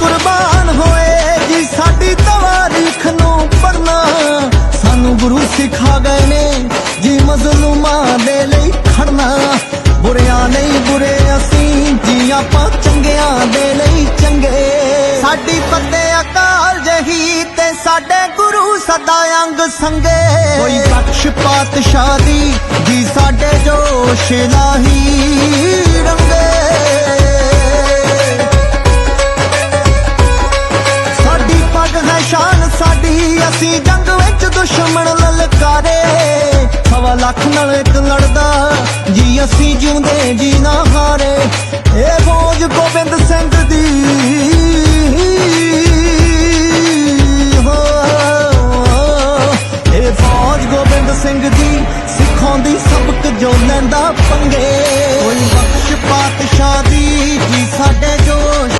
ਕੁਰਬਾਨ ਹੋਏ ਜੀ, ਸਾਡੀ ਤਵਾਰੀਖ ਨੂੰ ਪੜਨਾ ਸਾਨੂੰ ਗੁਰੂ ਸਿਖਾ ਗਏ ਨੇ ਜੀ, ਮਜ਼ਲੂਮਾਂ ਦੇ ਲਈ ਖੜਨਾ। ਬੁਰਿਆਂ ਲਈ ਬੁਰੇ ਅਸੀਂ ਜੀ, ਆਪਾਂ ਚੰਗਿਆਂ ਦੇ ਲਈ ਚੰਗੇ। ਸਾਡੀ ਪੱਤੇ ਅਕਾਲ ਜਹੀ ਤੇ ਸਾਡੇ ਗੁਰੂ ਸਦਾ ਅੰਗ ਸੰਗੇ। ਕੋਈ ਬਖਸ਼ ਪਾਤਸ਼ਾਹ ਦੀ ਜੀ, ਸਾਡੇ ਜੋਸ਼ ਲਾਹੀ। ਅਸੀਂ ਜੰਗ ਵਿੱਚ ਦੁਸ਼ਮਣ ਲਲਕਾਰੇ। ਹਵਾ ਲੱਖ ਨਾਲ ਇੱਕ ਲੜਦਾ, ਜੀ ਅਸੀਂ ਜਿਉਂਦੇ, ਜੀ ਨਾ ਹਾਰੇ। ਇਹ ਫੌਜ ਗੋਬਿੰਦ ਸਿੰਘ ਦੀ। ਹੋ। ਇਹ ਫੌਜ ਗੋਬਿੰਦ ਸਿੰਘ ਦੀ ਸਿੱਖਾਂ ਦੀ ਸਬਕ ਜੋ